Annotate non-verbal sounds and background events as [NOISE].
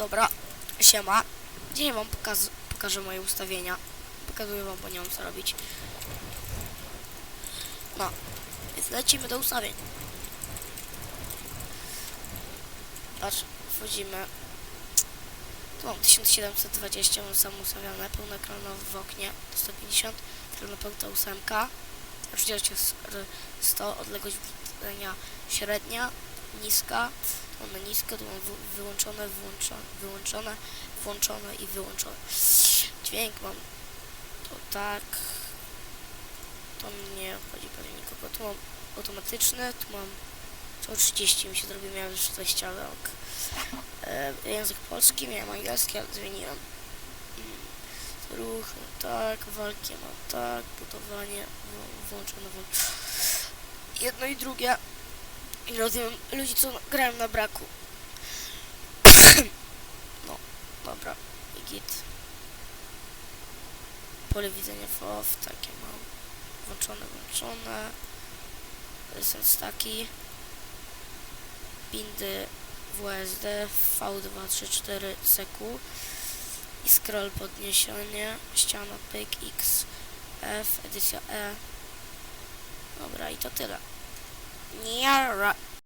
Dobra, siema. Dzisiaj wam pokaz pokażę moje ustawienia. Pokazuję wam, bo nie mam co robić. No, więc lecimy do ustawień. Patrz, wchodzimy. Tu mam 1720, mam sam ustawione, pełnoekranowy w oknie, 150, pełnopełna ósemka, rozdzielcie 100, odległość widzenia średnia, niska, tu mam na nisko, tu mam wy- wyłączone, wyłączone, wyłączone, włączone i wyłączone. Dźwięk mam to tak, to mnie obchodzi pewnie nikogo, tu mam automatyczny, tu mam to 30 mi się zrobił, miałem już 20, ale ok. E, język polski, miałem angielski, ale zmieniłem. Mm, Ruch, no tak, walki mam tak, budowanie, włączone, włączone. Jedno i drugie. I rozumiem ludzi, co grają na braku. [COUGHS] no, dobra, i git. Pole widzenia FOV, takie mam. Włączone, włączone. Sens taki. Bindy WSD V234 CQ i scroll podniesienie, ściana pyk X F, edycja E. Dobra i to tyle. 你要